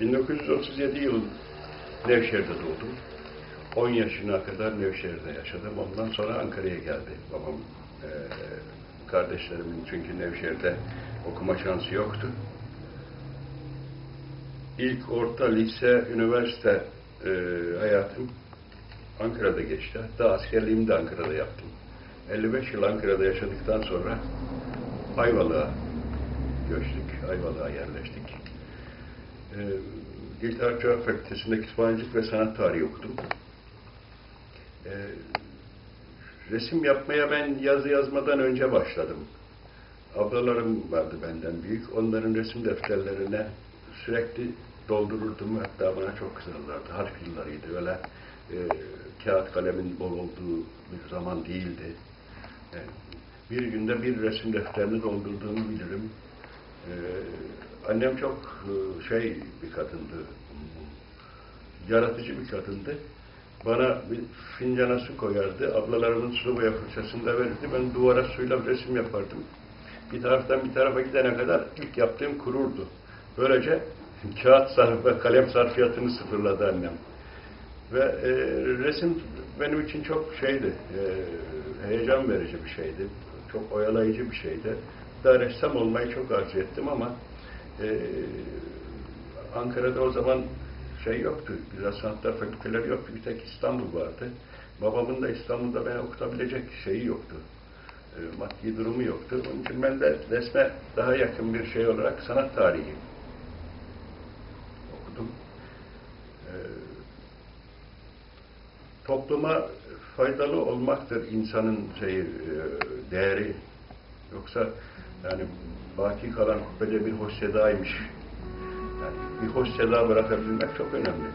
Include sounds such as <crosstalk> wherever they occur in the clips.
1937 yıl Nevşehir'de doğdum. 10 yaşına kadar Nevşehir'de yaşadım. Ondan sonra Ankara'ya geldi babam. Ee, kardeşlerimin çünkü Nevşehir'de okuma şansı yoktu. İlk orta, lise, üniversite e, hayatım Ankara'da geçti. Hatta askerliğimi de Ankara'da yaptım. 55 yıl Ankara'da yaşadıktan sonra Ayvalık'a göçtük, Ayvalık'a yerleştik. Literatür Fakültesi'nde kütüphanecilik ve sanat tarihi okudum. Ee, resim yapmaya ben yazı yazmadan önce başladım. Ablalarım vardı benden büyük. Onların resim defterlerine sürekli doldururdum. Hatta bana çok kızarlardı. Harf yıllarıydı. Öyle e, kağıt kalemin bol olduğu bir zaman değildi. Yani bir günde bir resim defterini doldurduğumu bilirim. Ee, annem çok e, şey bir kadındı. Yaratıcı bir kadındı. Bana bir fincana su koyardı. Ablalarımın su boya fırçasını da verirdi. Ben duvara suyla resim yapardım. Bir taraftan bir tarafa gidene kadar ilk yaptığım kururdu. Böylece <laughs> kağıt sarf ve kalem sarfiyatını sıfırladı annem. Ve e, resim benim için çok şeydi, e, heyecan verici bir şeydi. Çok oyalayıcı bir şeydi. Daha ressam olmayı çok arzu ettim ama e, Ankara'da o zaman şey yoktu, güzel sanatlar fakülteleri yoktu. Bir tek İstanbul vardı. Babamın da İstanbul'da beni okutabilecek şeyi yoktu. E, maddi durumu yoktu. Onun için ben de resme daha yakın bir şey olarak sanat tarihi okudum. E, topluma faydalı olmaktır insanın şeyi, e, değeri. Yoksa yani baki kalan kubbede bir hoş sedaymış. Yani bir hoş seda bırakabilmek çok önemli.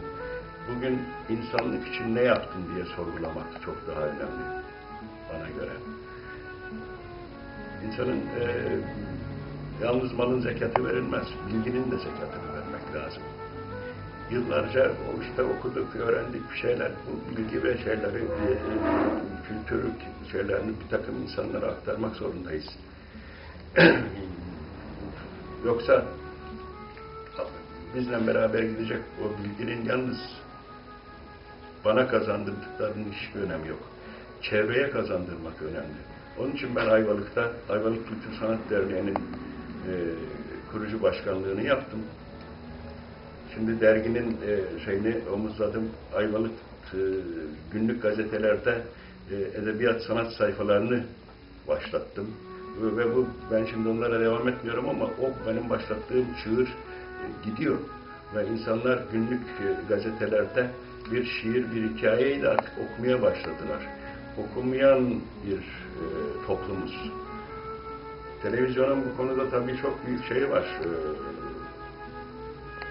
Bugün insanlık için ne yaptın diye sorgulamak çok daha önemli bana göre. İnsanın e, yalnız malın zekatı verilmez. Bilginin de zekatını vermek lazım. Yıllarca o işte okuduk, öğrendik bir şeyler, bu bilgi ve şeyleri, e, kültür şeylerini bir takım insanlara aktarmak zorundayız. <clears throat> Yoksa bizle beraber gidecek o bilginin yalnız bana kazandırdıklarının hiçbir önemi yok. Çevreye kazandırmak önemli. Onun için ben Ayvalık'ta Ayvalık Kültür Sanat Derneği'nin e, kurucu başkanlığını yaptım. Şimdi derginin e, şeyini omuzladım. Ayvalık e, günlük gazetelerde e, edebiyat sanat sayfalarını başlattım. Ve, bu ben şimdi onlara devam etmiyorum ama o benim başlattığım çığır e, gidiyor. Ve insanlar günlük e, gazetelerde bir şiir, bir hikayeyi de artık okumaya başladılar. Okumayan bir e, toplumuz. Televizyonun bu konuda tabii çok büyük şeyi var.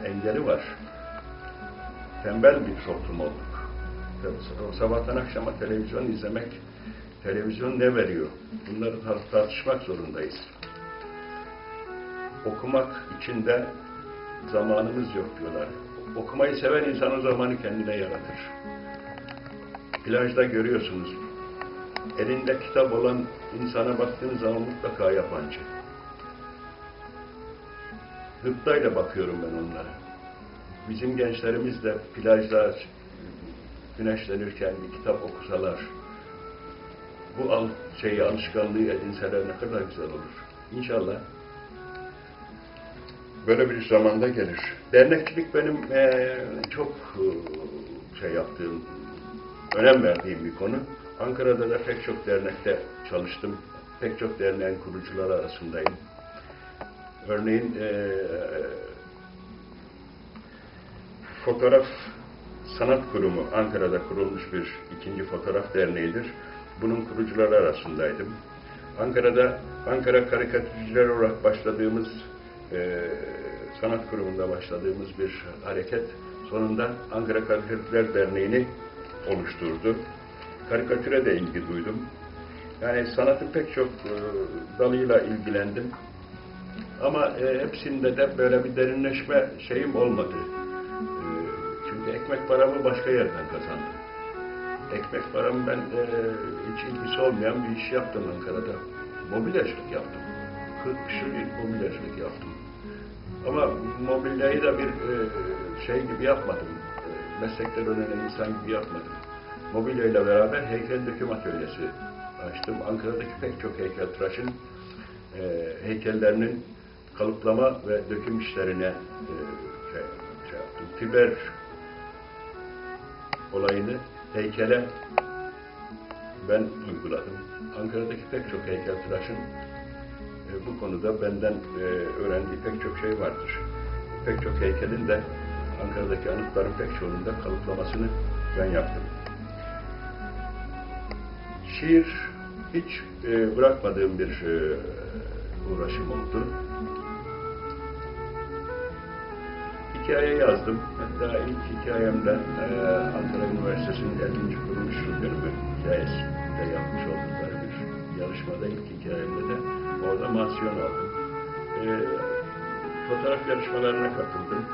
E, engeli var. Tembel bir toplum olduk. Sabahtan akşama televizyon izlemek, televizyon ne veriyor? Bunları tar- tartışmak zorundayız. Okumak için de zamanımız yok diyorlar. Okumayı seven insan o zamanı kendine yaratır. Plajda görüyorsunuz. Elinde kitap olan insana baktığınız zaman mutlaka yabancı. Gıptayla bakıyorum ben onlara. Bizim gençlerimiz de plajda güneşlenirken bir kitap okusalar, bu al, şeyi alışkanlığı edinseler ne kadar güzel olur. İnşallah böyle bir zamanda gelir. Dernekçilik benim eee, çok eee, şey yaptığım, önem verdiğim bir konu. Ankara'da da pek çok dernekte çalıştım. Pek çok derneğin kurucuları arasındayım. Örneğin eee, Fotoğraf Sanat Kurumu Ankara'da kurulmuş bir ikinci fotoğraf derneğidir. Bunun kurucuları arasındaydım. Ankara'da Ankara Karikatürcüler olarak başladığımız eee, sanat kurumunda başladığımız bir hareket sonunda Ankara Karikatürcüler Derneği'ni oluşturdu. Karikatüre de ilgi duydum. Yani sanatın pek çok e, dalıyla ilgilendim. Ama e, hepsinde de böyle bir derinleşme şeyim olmadı. E, çünkü ekmek paramı başka yerden kazandım. Ekmek paramı ben e, hiç ilgisi olmayan bir iş yaptım Ankara'da. Mobilyacılık yaptım. 40 küsur yıl mobilyacılık yaptım. Ama mobilyayı da bir e, şey gibi yapmadım. E, meslekten öğrenen insan gibi yapmadım. Mobilya ile beraber heykel döküm atölyesi açtım. Ankara'daki pek çok heykeltıraşın e, heykellerinin kalıplama ve döküm işlerine e, şey, şey yaptım. Fiber olayını heykele ben uyguladım. Ankara'daki pek çok heykeltıraşın e, bu konuda benden e, öğrendiği pek çok şey vardır. Pek çok heykelin de Ankara'daki anıtların pek çoğunda kalıplamasını ben yaptım. Şiir hiç e, bırakmadığım bir e, uğraşım oldu. Hikaye yazdım. Hatta ilk hikayemde e, Ankara Üniversitesi'nin 50. kuruluş yıl dönümü hikayesinde yapmış oldukları bir yarışmada ilk hikayemde de orada mansiyon aldım. E, fotoğraf yarışmalarına katıldım.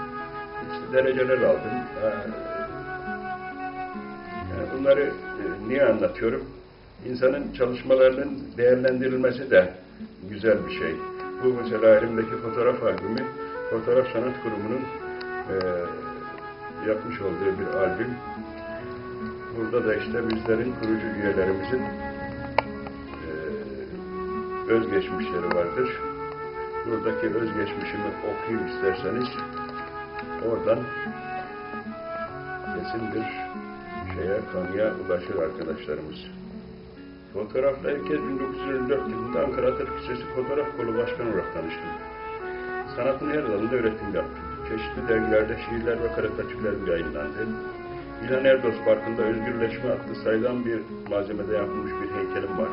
İşte dereceler aldım. E, yani bunları e, niye anlatıyorum? İnsanın çalışmalarının değerlendirilmesi de güzel bir şey. Bu mesela elimdeki fotoğraf albümü Fotoğraf Sanat Kurumu'nun e, yapmış olduğu bir albüm. Burada da işte bizlerin kurucu üyelerimizin e, özgeçmişleri vardır. Buradaki özgeçmişimi okuyayım isterseniz oradan kesin bir şeye, kanıya ulaşır arkadaşlarımız. Fotoğrafla ilk kez 1924 yılında Ankara Atatürk Lisesi Fotoğraf Kolu Başkanı olarak tanıştım. Sanatın her dalında üretim yaptım. Çeşitli dergilerde şiirler ve karikatürler yayınlandı. İlhan Erdos Parkı'nda Özgürleşme adlı sayılan bir malzemede yapılmış bir heykelim var.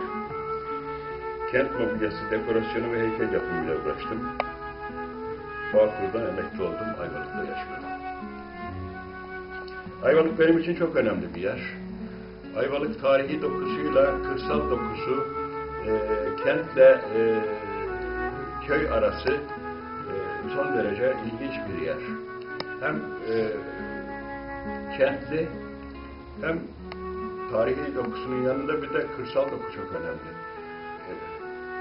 Kent mobilyası, dekorasyonu ve heykel yapımıyla uğraştım. Bağkur'dan emekli oldum, Ayvalık'ta yaşıyorum. Ayvalık benim için çok önemli bir yer. Ayvalık tarihi dokusuyla kırsal dokusu, e, kentle e, köy arası son derece ilginç bir yer. Hem e, kentli hem tarihi dokusunun yanında bir de kırsal doku çok önemli.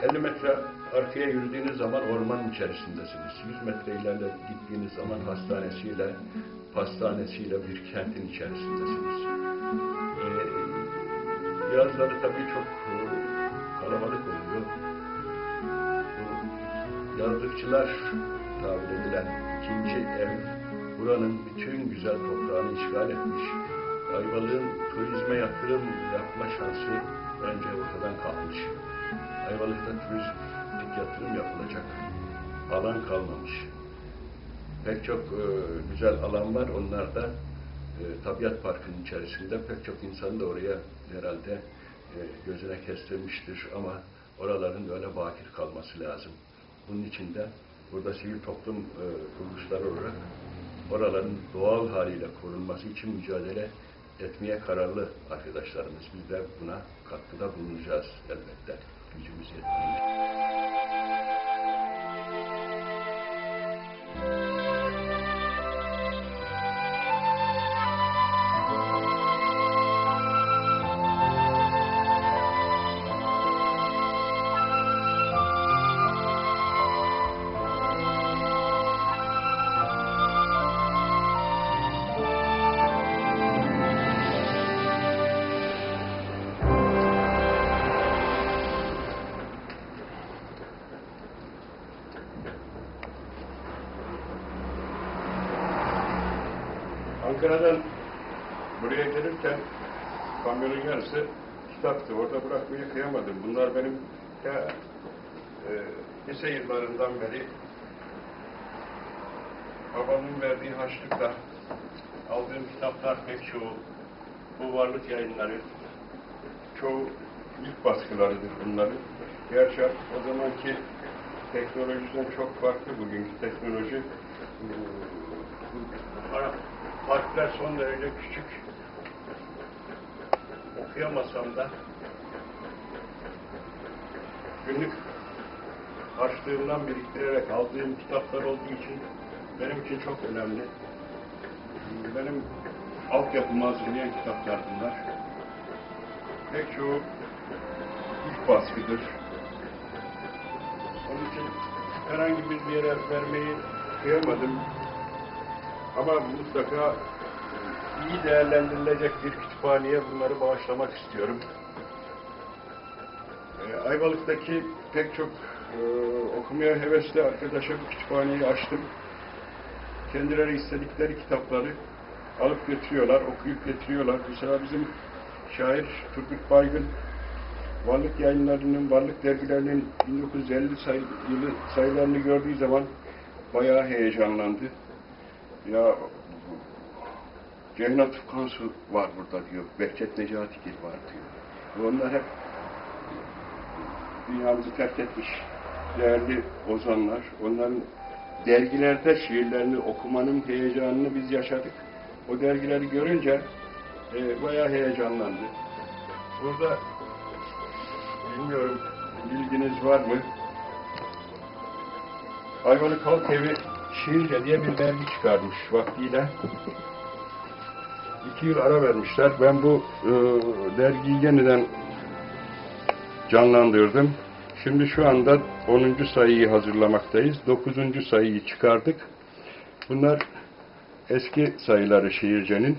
E, 50 metre arkaya yürüdüğünüz zaman ormanın içerisindesiniz. 100 metre ilerle gittiğiniz zaman hastanesiyle, pastanesiyle bir kentin içerisindesiniz. E, yazları tabii çok e, kalabalık oluyor. Bu yazlıkçılar tabir edilen ikinci ev buranın bütün güzel toprağını işgal etmiş. Ayvalık'ın turizme yatırım yapma şansı bence ortadan kalkmış. Ayvalık'ta turistik yatırım yapılacak alan kalmamış. Pek çok e, güzel alan var. Onlar da e, tabiat parkının içerisinde pek çok insan da oraya herhalde e, gözüne kestirmiştir ama oraların öyle bakir kalması lazım. Bunun için de burada sivil toplum e, kuruluşları olarak oraların doğal haliyle korunması için mücadele etmeye kararlı arkadaşlarımız. Biz de buna katkıda bulunacağız elbette. Gücümüz yettiğince. Ankara'dan buraya gelirken kamyonun yarısı kitaptı. Orada bırakmayı kıyamadım. Bunlar benim ya, e, lise yıllarından beri babamın verdiği harçlıkla aldığım kitaplar pek çoğu bu varlık yayınları çoğu ilk baskılarıdır bunların. Gerçi o zamanki teknolojiden çok farklı bugünkü teknoloji. Ee, Ara- Harfler son derece küçük. Okuyamasam da günlük harçlığımdan biriktirerek aldığım kitaplar olduğu için benim için çok önemli. Benim altyapımı hazırlayan kitaplar bunlar. Pek çoğu ilk baskıdır. Onun için herhangi bir yere vermeyi kıyamadım. Ama mutlaka iyi değerlendirilecek bir kütüphaneye bunları bağışlamak istiyorum. Ee, Ayvalık'taki pek çok e, okumaya hevesli arkadaşa bu kütüphaneyi açtım. Kendileri istedikleri kitapları alıp götürüyorlar, okuyup getiriyorlar. Mesela bizim şair Turgut Baygın Varlık yayınlarının, varlık dergilerinin 1950 sayı, yılı sayılarını gördüğü zaman bayağı heyecanlandı. Ya Ceyhan Tukansu var burada diyor, Behçet Necatigil var diyor. Onlar hep dünyamızı terk etmiş değerli ozanlar. Onların dergilerde şiirlerini okumanın heyecanını biz yaşadık. O dergileri görünce e, bayağı heyecanlandı. Burada bilmiyorum bilginiz var mı? Ayvalık Halk Evi Şiirce diye bir dergi çıkarmış vaktiyle. İki yıl ara vermişler. Ben bu e, dergiyi yeniden canlandırdım. Şimdi şu anda 10. sayıyı hazırlamaktayız. 9. sayıyı çıkardık. Bunlar eski sayıları şiircenin.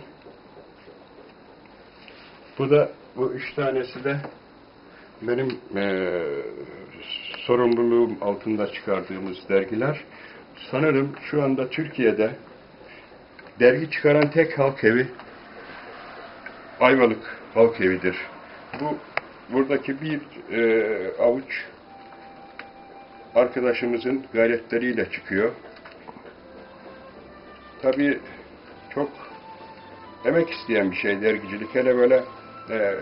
Bu da bu üç tanesi de benim eee sorumluluğum altında çıkardığımız dergiler. Sanırım şu anda Türkiye'de dergi çıkaran tek halk evi Ayvalık Halk Evi'dir. Bu buradaki bir eee, avuç arkadaşımızın gayretleriyle çıkıyor. Tabii çok emek isteyen bir şey dergicilik. Hele böyle e,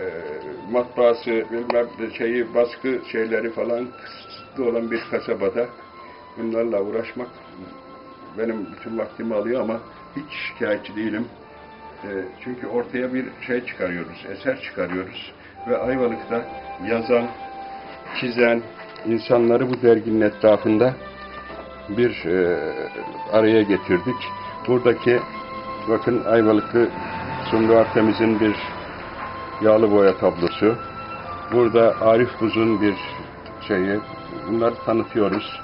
matbaası, bilmem şeyi, baskı şeyleri falan kısıtlı olan bir kasabada bunlarla uğraşmak benim bütün vaktimi alıyor ama hiç şikayetçi değilim. E, çünkü ortaya bir şey çıkarıyoruz, eser çıkarıyoruz ve Ayvalık'ta yazan, çizen insanları bu derginin etrafında bir e, araya getirdik. Buradaki bakın Ayvalıklı Sumru Artemiz'in bir yağlı boya tablosu. Burada Arif Buz'un bir şeyi. Bunları tanıtıyoruz.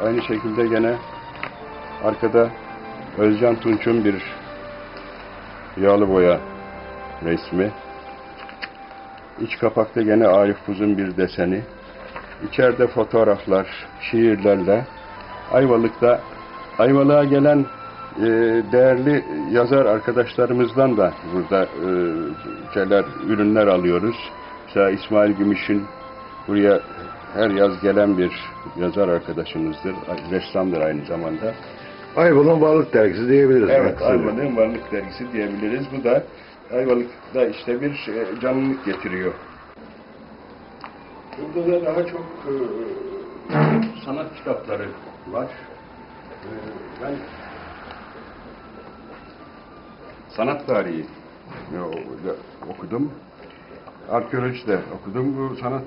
Aynı şekilde gene arkada Özcan Tunç'un bir yağlı boya resmi. İç kapakta gene Arif Buz'un bir deseni. İçeride fotoğraflar, şiirlerle Ayvalık'ta Ayvalık'a gelen e, değerli yazar arkadaşlarımızdan da burada e, şeyler, ürünler alıyoruz. Mesela İsmail Gümüş'ün buraya her yaz gelen bir yazar arkadaşımızdır. Ressamdır aynı zamanda. Ayvalık'ın varlık dergisi diyebiliriz. Evet. Ayvalık'ın varlık dergisi diyebiliriz. Bu da Ayvalık'ta işte bir şey, canlılık getiriyor. Burada da daha çok e, sanat kitapları var. E, ben sanat tarihi e, okudum. Arkeoloji de okudum. Bu sanat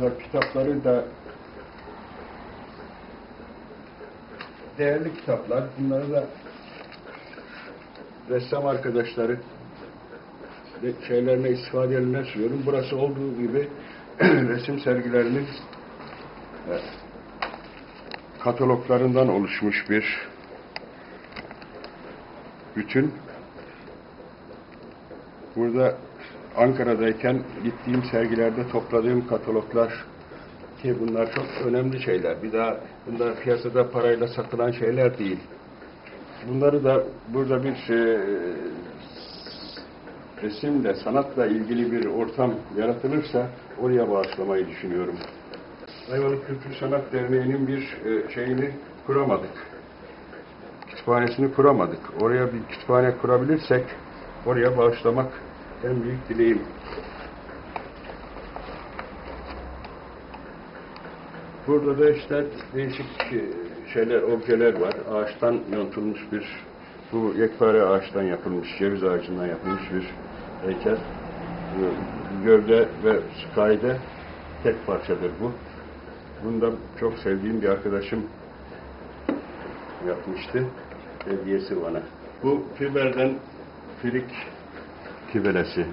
e, kitapları da değerli kitaplar. Bunları da ressam arkadaşları de- şeylerine istifadelerine sunuyorum. Burası olduğu gibi <clears throat> resim sergilerinin kataloglarından oluşmuş bir bütün. Burada Ankara'dayken gittiğim sergilerde topladığım kataloglar ki bunlar çok önemli şeyler. Bir daha bunlar piyasada parayla satılan şeyler değil. Bunları da burada bir e, resimle, sanatla ilgili bir ortam yaratılırsa oraya bağışlamayı düşünüyorum. Ayvalık Kültür Sanat Derneği'nin bir e, şeyini kuramadık. Kütüphanesini kuramadık. Oraya bir kütüphane kurabilirsek oraya bağışlamak en büyük dileğim. Burada da işte değişik şeyler, objeler var. Ağaçtan yontulmuş bir, bu yekpare ağaçtan yapılmış, ceviz ağacından yapılmış bir heykel. Gövde ve kaide tek parçadır bu. Bunu da çok sevdiğim bir arkadaşım yapmıştı. Hediyesi bana. Bu fiberden firik kibelesi.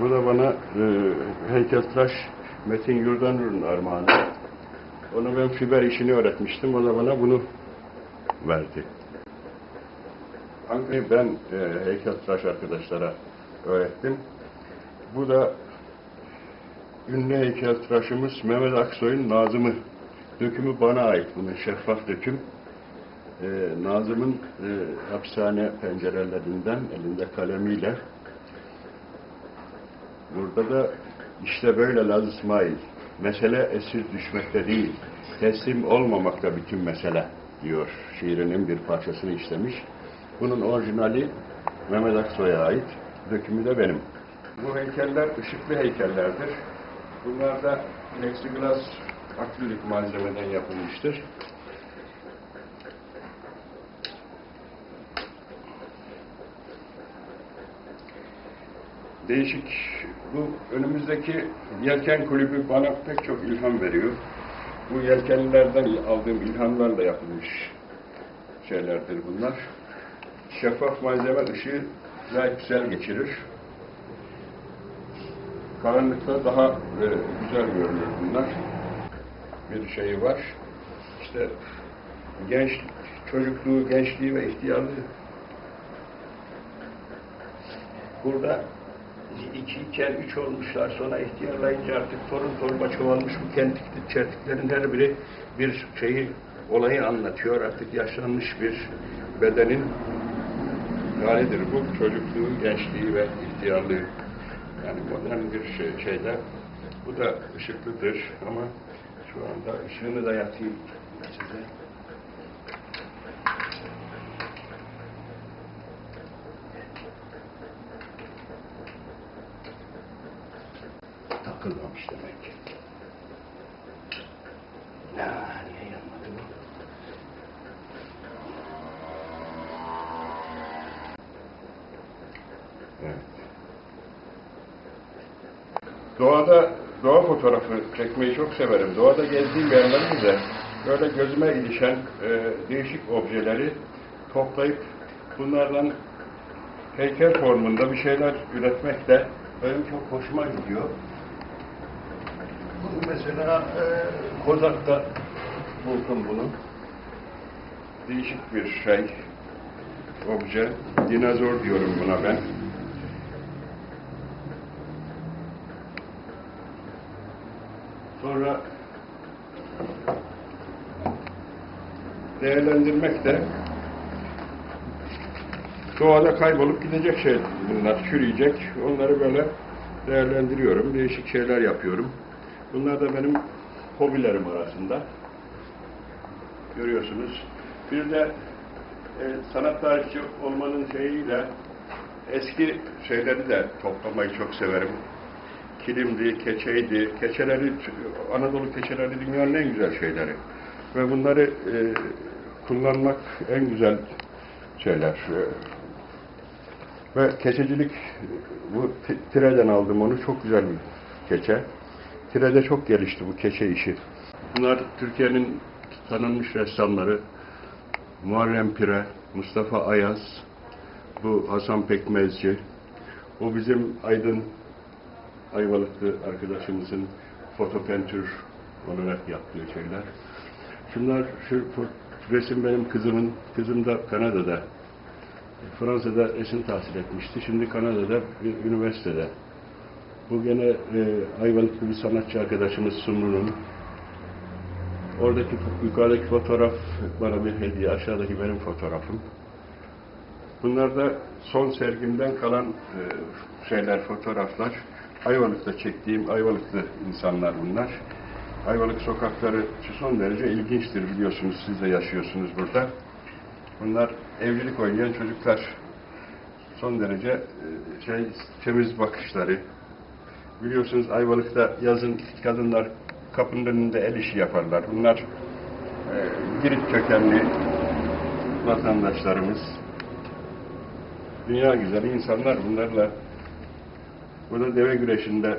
Bu da bana e, heykeltıraş Metin Yurdanur'un armağanı. Ona ben fiber işini öğretmiştim. O da bana bunu verdi. Ankara'yı ben e, heykeltıraş arkadaşlara öğrettim. Bu da ünlü heykeltıraşımız Mehmet Aksoy'un Nazım'ı. Dökümü bana ait bunun şeffaf döküm. E, Nazım'ın e, hapishane pencerelerinden elinde kalemiyle Burada da işte böyle Laz İsmail. Mesele esir düşmekte değil, teslim olmamakta bütün mesele diyor. Şiirinin bir parçasını işlemiş. Bunun orijinali Mehmet Aksoy'a ait, dökümü de benim. Bu heykeller ışıklı heykellerdir. Bunlar da plexiglas akrilik malzemeden yapılmıştır. Değişik. Bu önümüzdeki yelken kulübü bana pek çok ilham veriyor. Bu yelkenlilerden aldığım ilhamlarla yapılmış şeylerdir bunlar. Şeffaf malzeme ışığı gayet güzel geçirir. Karanlıkta daha e, güzel görünür bunlar. Bir şeyi var. İşte genç çocukluğu, gençliği ve ihtiyarlığı burada iki iken üç olmuşlar. Sonra ihtiyarlayınca artık torun torba çoğalmış bu kentik çertiklerin her biri bir şeyi olayı anlatıyor. Artık yaşlanmış bir bedenin halidir bu. Çocukluğu, gençliği ve ihtiyarlığı. Yani modern bir şey, şeyde. Bu da ışıklıdır ama şu anda ışığını da yatayım size. takılmamış demek. Ya niye yanmadı bu? Evet. Doğada, doğa fotoğrafı çekmeyi çok severim. Doğada gezdiğim yerlerde de böyle gözüme ilişen e, değişik objeleri toplayıp bunlardan heykel formunda bir şeyler üretmek de benim çok hoşuma gidiyor. Bu mesela e, Kozak'ta buldum bunu. Değişik bir şey, obje. Dinozor diyorum buna ben. Sonra değerlendirmek de doğada kaybolup gidecek şey bunlar, çürüyecek. Onları böyle değerlendiriyorum, değişik şeyler yapıyorum. Bunlar da benim hobilerim arasında. Görüyorsunuz. Bir de e, sanat tarihçi olmanın şeyiyle eski şeyleri de toplamayı çok severim. Kilimdi, keçeydi. Keçeleri, Anadolu keçeleri dünyanın en güzel şeyleri. Ve bunları e, kullanmak en güzel şeyler. Ve keçecilik, bu Tire'den aldım onu. Çok güzel bir keçe. Tire'de çok gelişti bu keçe işi. Bunlar Türkiye'nin tanınmış ressamları. Muharrem Pire, Mustafa Ayaz, bu Hasan Pekmezci, o bizim Aydın Ayvalıklı arkadaşımızın fotopentür olarak yaptığı şeyler. Şunlar, şu resim benim kızımın, kızım da Kanada'da, Fransa'da resim tahsil etmişti. Şimdi Kanada'da bir üniversitede. Bu gene e, Ayvalıklı bir sanatçı arkadaşımız Sumru'nun. Oradaki yukarıdaki fotoğraf bana bir hediye, aşağıdaki benim fotoğrafım. Bunlar da son sergimden kalan e, şeyler, fotoğraflar. Ayvalık'ta çektiğim Ayvalıklı insanlar bunlar. Ayvalık sokakları son derece ilginçtir biliyorsunuz. Siz de yaşıyorsunuz burada. Bunlar evlilik oynayan çocuklar. Son derece e, şey temiz bakışları. Biliyorsunuz Ayvalık'ta yazın kadınlar kapının önünde el işi yaparlar. Bunlar e, Girit kökenli vatandaşlarımız. Dünya güzeli insanlar bunlarla burada deve güreşinde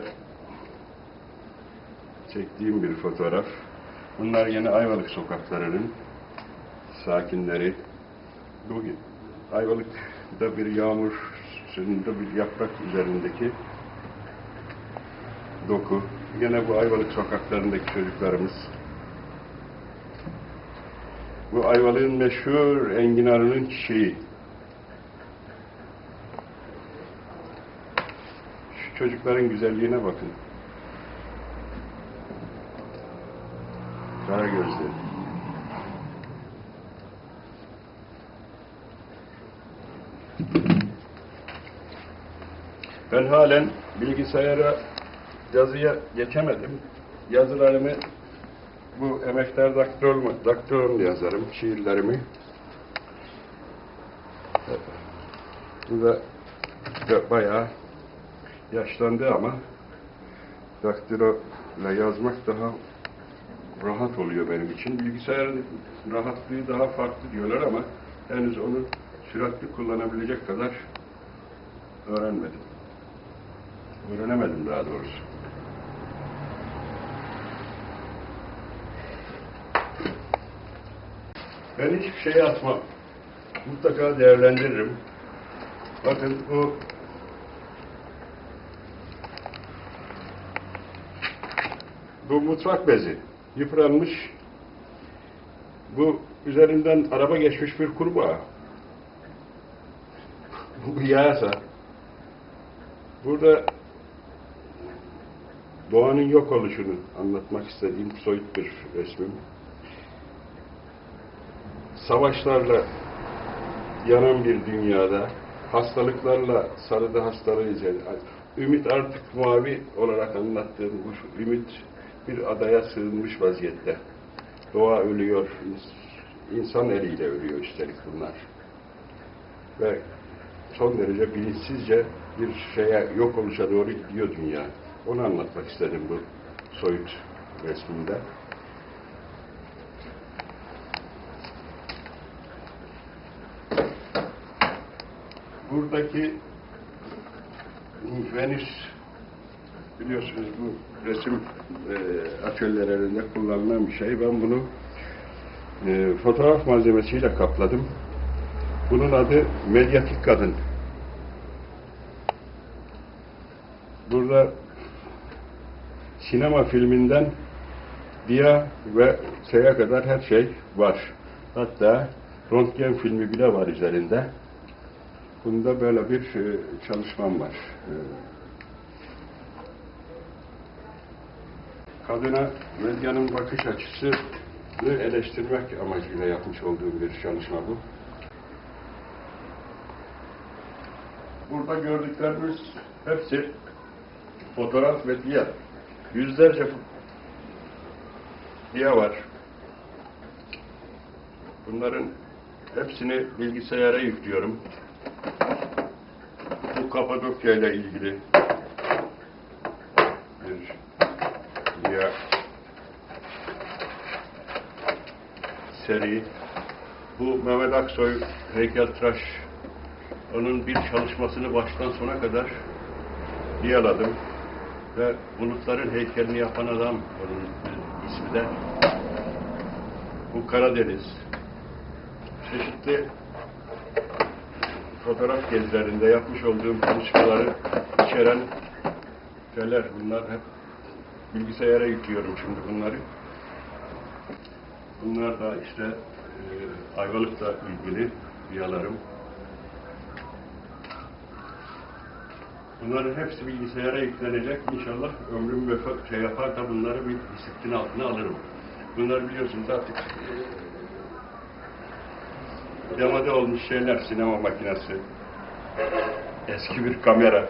çektiğim bir fotoğraf. Bunlar yine Ayvalık sokaklarının sakinleri. Bu Ayvalık'ta bir yağmur suyunda bir yaprak üzerindeki doku. Yine bu Ayvalık sokaklarındaki çocuklarımız. Bu Ayvalık'ın meşhur enginarının çiçeği. Çocukların güzelliğine bakın. Kara gözleri. Ben halen bilgisayara yazıya geçemedim. Yazılarımı bu emektar daktilom, daktilomla yazarım, şiirlerimi. Bu da bayağı yaşlandı ama daktilo yazmak daha rahat oluyor benim için. Bilgisayarın rahatlığı daha farklı diyorlar ama henüz onu süratli kullanabilecek kadar öğrenmedim. Öğrenemedim daha doğrusu. Ben hiçbir şey atmam. Mutlaka değerlendiririm. Bakın bu bu mutfak bezi yıpranmış. Bu üzerinden araba geçmiş bir kurbağa. Bu yağsa. Burada doğanın yok oluşunu anlatmak istediğim soyut bir resmim. Savaşlarla yanan bir dünyada, hastalıklarla sarıda hastalığız. Yani ümit artık mavi olarak anlattığım bu ümit bir adaya sığınmış vaziyette. Doğa ölüyor, ins- insan eliyle ölüyor üstelik bunlar. Ve son derece bilinçsizce bir şeye yok oluşa doğru gidiyor dünya. Onu anlatmak istedim bu soyut resminde. Buradaki Venüs biliyorsunuz bu resim e, atölyelerinde kullanılan bir şey. Ben bunu e, fotoğraf malzemesiyle kapladım. Bunun adı medyatik kadın. Burada sinema filminden Dia ve şeye kadar her şey var. Hatta röntgen filmi bile var üzerinde. Bunda böyle bir e, çalışmam var. Kadına medyanın bakış açısını eleştirmek amacıyla yapmış olduğum bir çalışma bu. Burada gördüklerimiz hepsi fotoğraf ve diya. Yüzlerce diya var. Bunların hepsini bilgisayara yüklüyorum. Bu Kapadokya ile ilgili bir diya seri. Bu Mehmet Aksoy heykeltıraş onun bir çalışmasını baştan sona kadar diyaladım. Ve bulutların heykelini yapan adam onun ismi de bu Karadeniz. Çeşitli fotoğraf gezilerinde yapmış olduğum çalışmaları içeren şeyler bunlar hep bilgisayara yüklüyorum şimdi bunları. Bunlar da işte e, Ayvalık'la ilgili diyalarım. Bunların hepsi bilgisayara yüklenecek. İnşallah ömrüm vefa şey yapar da bunları bir disiplin altına alırım. Bunlar biliyorsunuz artık e, demode olmuş şeyler, sinema makinesi, eski bir kamera.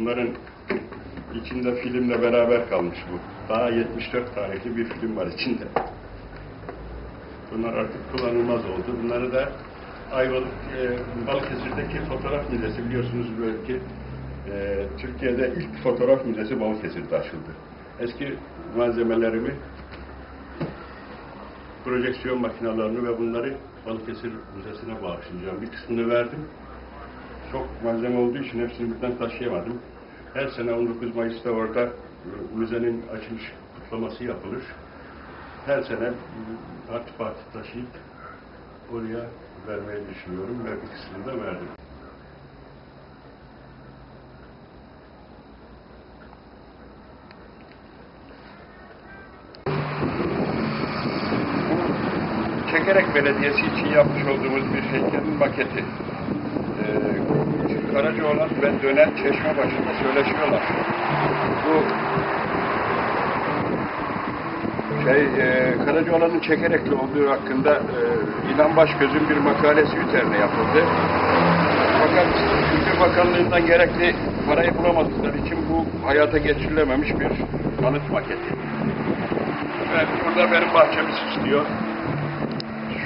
Bunların içinde filmle beraber kalmış bu. Daha 74 tarihli bir film var içinde. Bunlar artık kullanılmaz oldu. Bunları da Ayvalık, e, Balıkesir'deki fotoğraf müzesi biliyorsunuz belki e, Türkiye'de ilk fotoğraf müzesi Balıkesir'de açıldı. Eski malzemelerimi projeksiyon makinalarını ve bunları Balıkesir Müzesi'ne bağışlayacağım. Bir kısmını verdim çok malzeme olduğu için hepsini birden taşıyamadım. Her sene 19 Mayıs'ta orada e, müzenin açılış kutlaması yapılır. Her sene e, parti parti taşıyıp oraya vermeyi düşünüyorum ve bir kısmını da verdim. Çekerek Belediyesi için yapmış olduğumuz bir heykelin maketi. Karacaoğlan ve Dönen Çeşme başında söyleşiyorlar. Bu şey, e, Karacaoğlan'ın çekerekli olduğu hakkında e, İlhan Başgöz'ün bir makalesi üzerine yapıldı. Fakat Kültür Bakanlığı'ndan gerekli parayı bulamadıkları için bu hayata geçirilememiş bir kanıt maketi. Ve burada benim bahçemi süslüyor.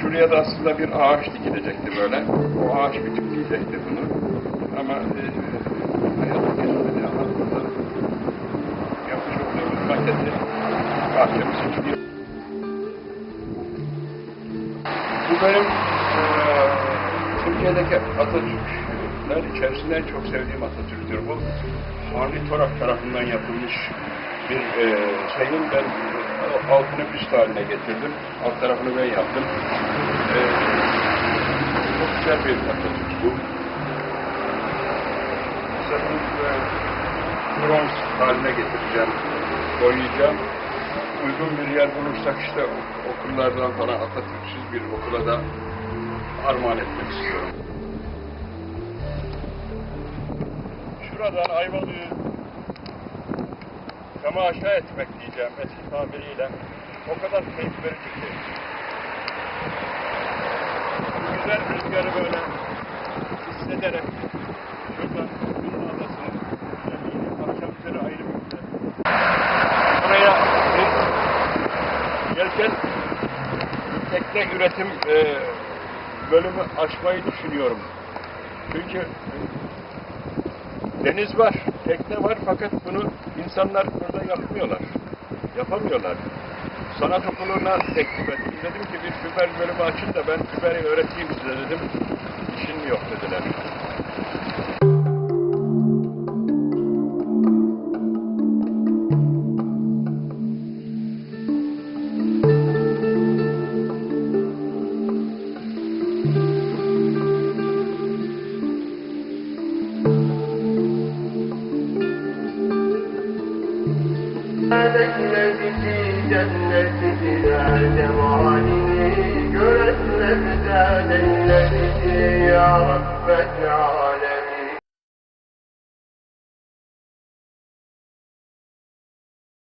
Şuraya da aslında bir ağaç dikilecekti böyle. O ağaç küçükleyecekti bunu. Ama e, hayata geçmedi ama burada yapmış olduğumuz maketi bahçemi süslüyor. Bu benim eee Türkiye'deki Atatürkler içerisinde en çok sevdiğim Atatürk'tür. Bu Harni Torak tarafından yapılmış bir eee şeyin ben e, altını üst haline getirdim. Alt tarafını ben yaptım. Eee çok güzel bir Atatürk bu. Bronz haline getireceğim, boyayacağım uygun bir yer bulursak işte okullardan falan Atatürk'süz bir okula da armağan etmek istiyorum. Şuradan Ayvalık'ı temaşa etmek diyeceğim eski tabiriyle. O kadar keyif verici ki. Güzel rüzgarı böyle hissederek şuradan bunun adasını akşam üzeri ayrı bir güzel. Buraya gelirken tekne üretim e, bölümü açmayı düşünüyorum. Çünkü deniz var, tekne var fakat bunu insanlar burada yapmıyorlar. Yapamıyorlar. Sanat okuluna teklif ettim. Dedim ki bir fiber bölümü açın da ben fiberi öğreteyim size dedim. İşin yok dediler.